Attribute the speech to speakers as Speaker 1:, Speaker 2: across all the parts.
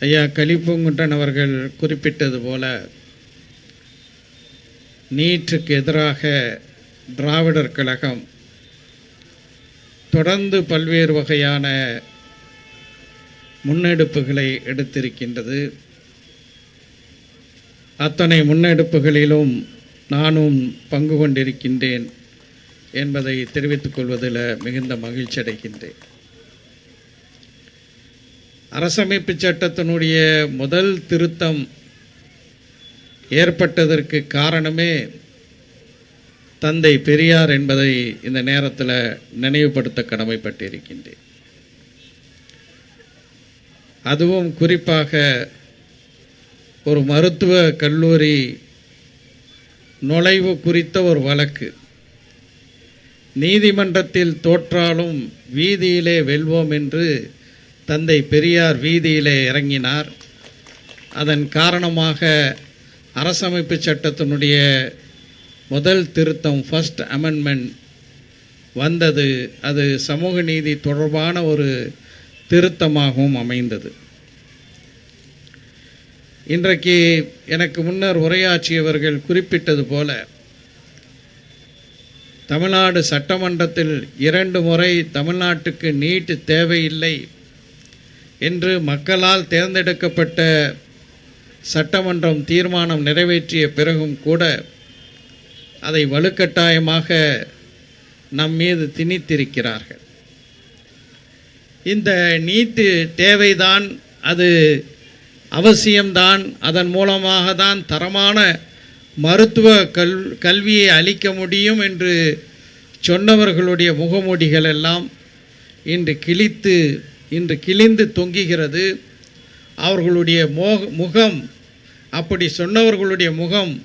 Speaker 1: ஐயா கலிப்பூங்குன்றன் அவர்கள் குறிப்பிட்டது போல நீட்டுக்கு எதிராக திராவிடர் கழகம் தொடர்ந்து பல்வேறு வகையான முன்னெடுப்புகளை எடுத்திருக்கின்றது. அத்தனை முன்னெடுப்புகளிலும் நானும் பங்கு கொண்டிருக்கின்றேன் என்பதை தெரிவித்துக் கொள்வதில் மிகுந்த மகிழ்ச்சி அடைகின்றேன் அரசமைப்பு சட்டத்தினுடைய முதல் திருத்தம் ஏற்பட்டதற்கு காரணமே தந்தை பெரியார் என்பதை இந்த நேரத்தில் நினைவுபடுத்த கடமைப்பட்டிருக்கின்றேன். அதுவும் குறிப்பாக ஒரு மருத்துவ கல்லூரி நுழைவு குறித்த ஒரு வழக்கு. நீதிமன்றத்தில் தோற்றாலும் வீதியிலே வெல்வோம் என்று தந்தை பெரியார் வீதியிலே இறங்கினார். அதன் காரணமாக அரசமைப்பு சட்டத்தினுடைய முதல் திருத்தம் ஃபஸ்ட் அமெண்ட்மெண்ட் வந்தது. அது சமூக நீதி தொடர்பான ஒரு திருத்தமாகவும் அமைந்தது. இன்றைக்கு எனக்கு முன்னர் உரையாற்றியவர்கள் குறிப்பிட்டது போல தமிழ்நாடு சட்டமன்றத்தில் இரண்டு முறை தமிழ்நாட்டுக்கு நீட் தேவையில்லை என்று மக்களால் தேர்ந்தெடுக்கப்பட்ட சட்டமன்றம் தீர்மானம் நிறைவேற்றிய பிறகும் கூட அதை வலுக்கட்டாயமாக நம் மீது திணித்திருக்கிறார்கள். இந்த நீட்டு தேவைதான் அது அவசியம்தான் அதன் மூலமாக தான் தரமான மருத்துவ கல் கல்வியை அளிக்க முடியும் என்று சொன்னவர்களுடைய முகமூடிகள் எல்லாம் இன்று கிழித்து இன்று கிழிந்து தொங்குகிறது. அவர்களுடைய மோக முகம் அப்படி சொன்னவர்களுடைய முகம்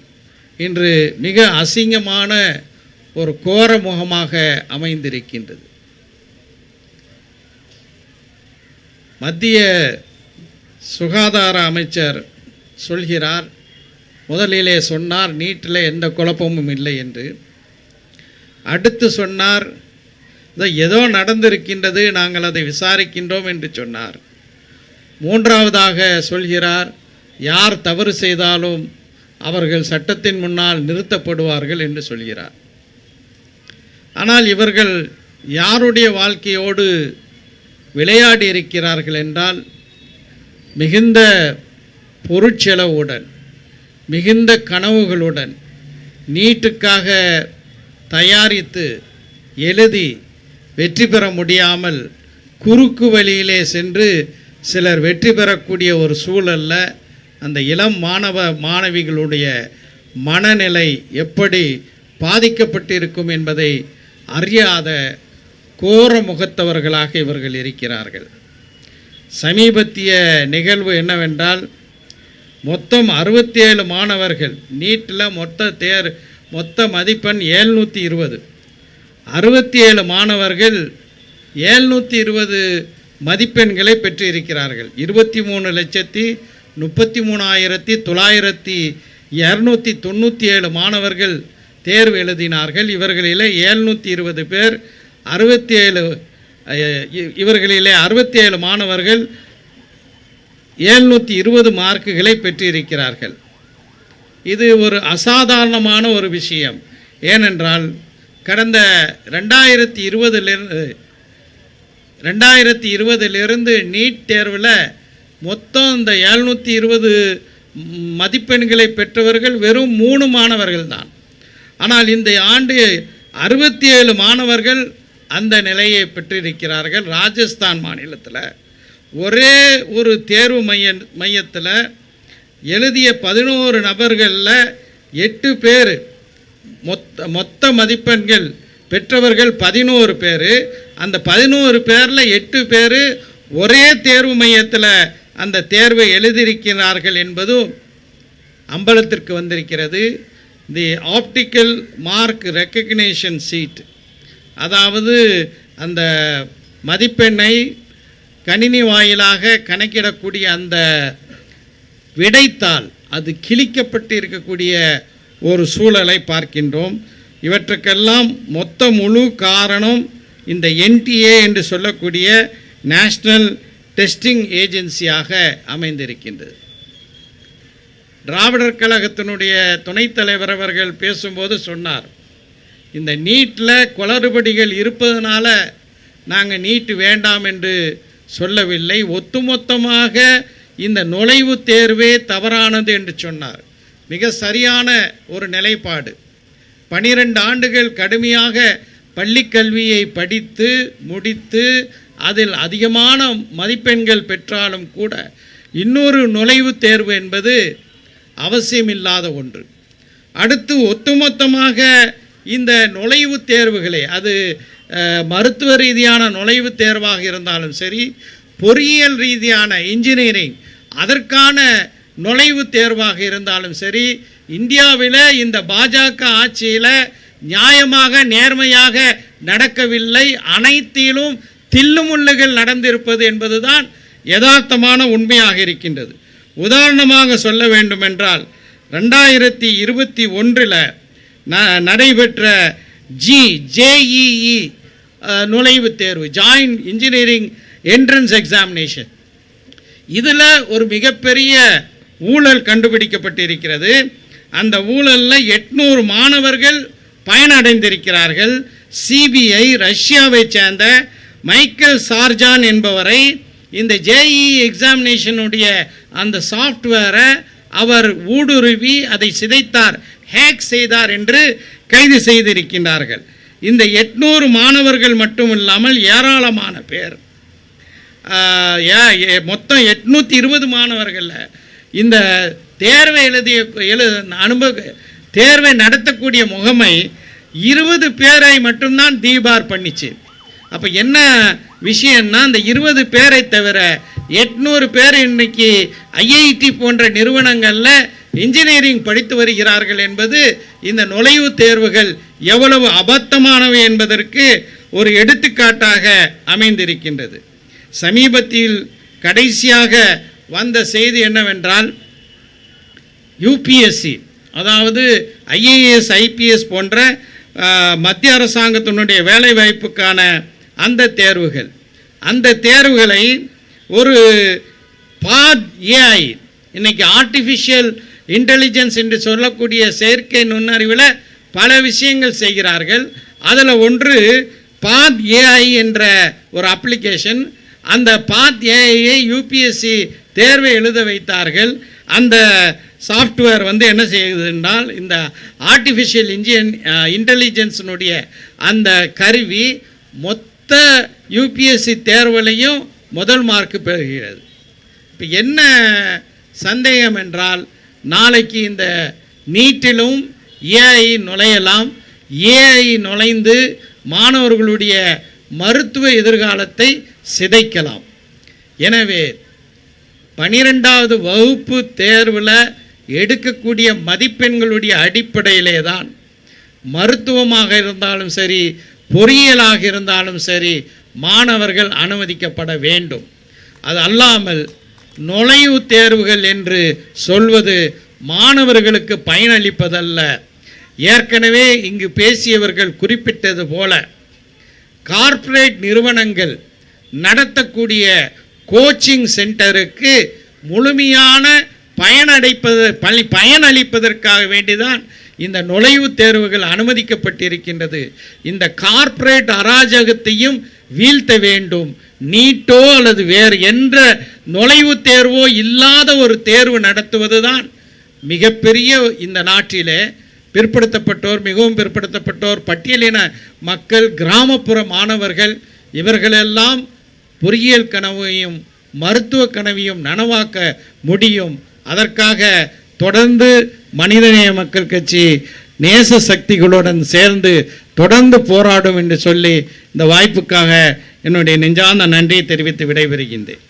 Speaker 1: இன்று மிக அசிங்கமான ஒரு கோர முகமாக அமைந்திருக்கின்றது. மத்திய சுகாதார அமைச்சர் சொல்கிறார் முதலிலே சொன்னார் நீட்டில் எந்த குழப்பமும் இல்லை என்று. அடுத்து சொன்னார் ஏதோ நடந்திருக்கின்றது நாங்கள் அதை விசாரிக்கின்றோம் என்று சொன்னார். மூன்றாவதாக சொல்கிறார் யார் தவறு செய்தாலும் அவர்கள் சட்டத்தின் முன்னால் நிறுத்தப்படுவார்கள் என்று சொல்கிறார். ஆனால் இவர்கள் யாருடைய வாழ்க்கையோடு விளையாடி இருக்கிறார்கள் என்றால் மிகுந்த பொருட்செலவுடன் மிகுந்த கனவுகளுடன் நீட்டுக்காக தயாரித்து எழுதி வெற்றி பெற முடியாமல் குறுக்கு வழியிலே சென்று சிலர் வெற்றி பெறக்கூடிய ஒரு சூழல்ல அந்த இளம் மாணவ மாணவிகளுடைய மனநிலை எப்படி பாதிக்கப்பட்டிருக்கும் என்பதை அறியாத கோர முகத்தவர்களாக இவர்கள் இருக்கிறார்கள். சமீபத்திய நிகழ்வு என்னவென்றால் மொத்தம் அறுபத்தி ஏழு மாணவர்கள் நீட்டில் மொத்த தேர் மொத்த மதிப்பெண் ஏழ்நூற்றி இருபது. அறுபத்தி ஏழு மாணவர்கள் ஏழ்நூற்றி இருபது மதிப்பெண்களை பெற்றிருக்கிறார்கள். இருபத்தி மூணு லட்சத்தி முப்பத்தி மூணாயிரத்தி தொள்ளாயிரத்தி இரநூத்தி தொண்ணூற்றி ஏழு மாணவர்கள் தேர்வு எழுதினார்கள். இவர்களிலே ஏழ்நூற்றி இருபது பேர் அறுபத்தி ஏழு இவர்களிலே அறுபத்தி ஏழு மாணவர்கள் ஏழ்நூற்றி இருபது மார்க்குகளை பெற்றிருக்கிறார்கள். இது ஒரு அசாதாரணமான ஒரு விஷயம். ஏனென்றால் கடந்த ரெண்டாயிரத்தி இருபதுலேருந்து ரெண்டாயிரத்தி இருபதுலேருந்து நீட் தேர்வில் மொத்தம் இந்த எழுநூற்றி இருபது மதிப்பெண்களை பெற்றவர்கள் வெறும் மூணு மாணவர்கள் தான். ஆனால் இந்த ஆண்டு அறுபத்தி ஏழு மாணவர்கள் அந்த நிலையை பெற்றிருக்கிறார்கள் ராஜஸ்தான் மாநிலத்தில். ஒரே ஒரு தேர்வு மைய மையத்தில் எழுதிய பதினோரு நபர்களில் எட்டு பேர் மொத்த மொத்த மதிப்பெண்கள் பெற்றவர்கள் பதினோரு பேர். அந்த பதினோரு பேரில் எட்டு பேர் ஒரே தேர்வு மையத்தில் அந்த தேர்வை எழுதியிருக்கிறார்கள் என்பதும் அம்பலத்திற்கு வந்திருக்கிறது. The optical mark recognition sheet. அதாவது அந்த மதிப்பெண்ணை கணினி வாயிலாக கணக்கிடக்கூடிய அந்த விடைத்தாள் அது கிழிக்கப்பட்டு இருக்கக்கூடிய ஒரு சூழலை பார்க்கின்றோம். இவற்றுக்கெல்லாம் மொத்த முழு காரணம் இந்த என்டிஏ என்று சொல்லக்கூடிய நேஷ்னல் டெஸ்டிங் ஏஜென்சியாக அமைந்திருக்கின்றது. திராவிடர் கழகத்தினுடைய துணைத் தலைவர் அவர்கள் பேசும்போது சொன்னார் இந்த நீட்டில் குளறுபடிகள் இருப்பதனால நாங்கள் நீட்டு வேண்டாம் என்று சொல்லவில்லை. ஒட்டுமொத்தமாக இந்த நுழைவுத் தேர்வே தவறானது என்று சொன்னார். மிக சரியான ஒரு நிலைப்பாடு. பனிரெண்டு ஆண்டுகள் கடுமையாக பள்ளிக்கல்வியை படித்து முடித்து அதில் அதிகமான மதிப்பெண்கள் பெற்றாலும் கூட இன்னொரு நுழைவுத் தேர்வு என்பது அவசியமில்லாத ஒன்று. அடுத்து ஒட்டுமொத்தமாக இந்த நுழைவுத் தேர்வுகளை அது மருத்துவ ரீதியான நுழைவுத் தேர்வாக இருந்தாலும் சரி பொறியியல் ரீதியான இன்ஜினியரிங் அதற்கான நுழைவுத் தேர்வாக இருந்தாலும் சரி இந்தியாவில் இந்த பாஜக ஆட்சியில் நியாயமாக நேர்மையாக நடக்கவில்லை. அனைத்திலும் தில்லுமுள்ளுகள் நடந்திருப்பது என்பதுதான் யதார்த்தமான உண்மையாக இருக்கின்றது. உதாரணமாக சொல்ல வேண்டுமென்றால் ரெண்டாயிரத்தி இருபத்தி ஒன்றில் ந நடைபெற்ற ஜி ஜேஇஇ நுழைவுத் தேர்வு ஜாயின்ட் இன்ஜினியரிங் என்ட்ரன்ஸ் எக்ஸாமினேஷன் இதில் ஒரு மிகப்பெரிய ஊழல் கண்டுபிடிக்கப்பட்டிருக்கிறது. அந்த ஊழலில் எட்நூறு மாணவர்கள் பயனடைந்திருக்கிறார்கள். சிபிஐ ரஷ்யாவைச் சேர்ந்த மைக்கேல் சார்ஜான் என்பவரை இந்த ஜேஇ எக்ஸாமினேஷனுடைய அந்த சாஃப்ட்வேரை அவர் ஊடுருவி அதை சிதைத்தார் ஹேக் செய்தார் என்று கைது செய்திருக்கின்றார்கள். இந்த எட்நூறு மாணவர்கள் மட்டும் இல்லாமல் ஏராளமான பேர். மொத்தம் எட்நூற்றி இருபது மாணவர்களில் இந்த தேர்வை எழுதிய எழு அனுபவ தேர்வை நடத்தக்கூடிய முகமை இருபது பேரை மட்டும்தான் தீபார் பண்ணிச்சு. அப்போ என்ன விஷயம்னா அந்த இருபது பேரை தவிர எட்நூறு பேர் இன்னைக்கு ஐஐடி போன்ற நிறுவனங்களில் இன்ஜினியரிங் படித்து வருகிறார்கள் என்பது இந்த நுழைவுத் தேர்வுகள் எவ்வளவு அபத்தமானவை என்பதற்கு ஒரு எடுத்துக்காட்டாக அமைந்திருக்கின்றது. சமீபத்தில் கடைசியாக வந்த செய்தி என்னவென்றால் யூபிஎஸ்சி அதாவது ஐஏஎஸ் ஐபிஎஸ் போன்ற மத்திய அரசாங்கத்தினுடைய வேலைவாய்ப்புக்கான அந்த தேர்வுகள். அந்த தேர்வுகளை ஒரு பாத் ஏஐ இன்றைக்கி ஆர்டிஃபிஷியல் இன்டெலிஜென்ஸ் என்று சொல்லக்கூடிய செயற்கை நுண்ணறிவில் பல விஷயங்கள் செய்கிறார்கள். அதில் ஒன்று பாத் ஏஐ என்ற ஒரு அப்ளிகேஷன் அந்த பாத் ஏஐயை யூபிஎஸ்சி தேர்வை எழுத வைத்தார்கள். அந்த சாஃப்ட்வேர் வந்து என்ன செய்யுது என்றால் இந்த ஆர்டிஃபிஷியல் இன்ஜின் இன்டெலிஜென்ஸினுடைய அந்த கருவி மொத்த யூபிஎஸ்சி தேர்வுலையும் முதல் மார்க்கு பெறுகிறது. இப்போ என்ன சந்தேகம் என்றால் நாளைக்கு இந்த நீட்டிலும் ஏஐ நுழையலாம். ஏஐ நுழைந்து மாணவர்களுடைய மருத்துவ எதிர்காலத்தை சிதைக்கலாம். எனவே பனிரெண்டாவது வகுப்பு தேர்வில் எடுக்கக்கூடிய மதிப்பெண்களுடைய அடிப்படையிலே தான் மருத்துவமாக இருந்தாலும் சரி பொறியியலாக இருந்தாலும் சரி மாணவர்கள் அனுமதிக்கப்பட வேண்டும். அது அல்லாமல் நுழைவுத் தேர்வுகள் என்று சொல்வது மாணவர்களுக்கு பயனளிப்பதல்ல. ஏற்கனவே இங்கு பேசியவர்கள் குறிப்பிட்டது போல கார்ப்பரேட் நிறுவனங்கள் நடத்தக்கூடிய கோச்சிங் சென்டருக்கு முழுமையான பயனடைப்பது பள்ளி பயனளிப்பதற்காக வேண்டிதான் இந்த நுழைவுத் தேர்வுகள் அனுமதிக்கப்பட்டிருக்கின்றது. இந்த கார்ப்பரேட் அராஜகத்தையும் வீழ்த்த வேண்டும். நீட்டோ அல்லது வேறு என்ற நுழைவுத் தேர்வோ இல்லாத ஒரு தேர்வு நடத்துவதுதான் மிகப்பெரிய இந்த நாட்டிலே பிற்படுத்தப்பட்டோர் மிகவும் பிற்படுத்தப்பட்டோர் பட்டியலின மக்கள் கிராமப்புற மாணவர்கள் இவர்களெல்லாம் பொறியியல் கனவையும் மருத்துவ கனவையும் நனவாக்க முடியும். அதற்காக தொடர்ந்து மனிதநேய மக்கள் கட்சி நேச சக்திகளுடன் சேர்ந்து தொடர்ந்து போராடும் என்று சொல்லி இந்த வாய்ப்புக்காக என்னுடைய நெஞ்சார்ந்த நன்றியை தெரிவித்து விடைபெறுகின்றேன்.